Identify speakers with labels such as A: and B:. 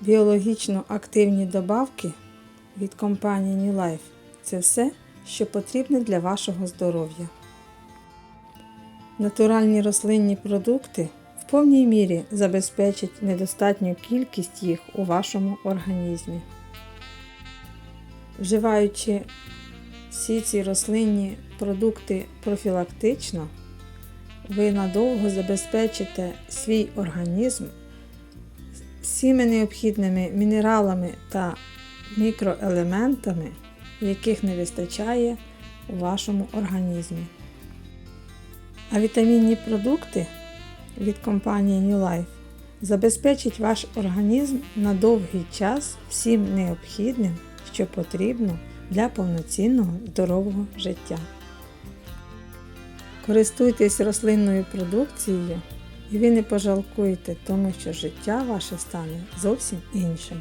A: Біологічно активні добавки від компанії New Life – це все, що потрібне для вашого здоров'я. Натуральні рослинні продукти в повній мірі забезпечать недостатню кількість їх у вашому організмі. Вживаючи всі ці рослинні продукти профілактично, ви надовго забезпечите свій організм всіми необхідними мінералами та мікроелементами, яких не вистачає у вашому організмі. А вітамінні продукти від компанії New Life забезпечать ваш організм на довгий час всім необхідним, що потрібно для повноцінного здорового життя. Користуйтесь рослинною продукцією і ви не пожалкуєте, тому що життя ваше стане зовсім іншим.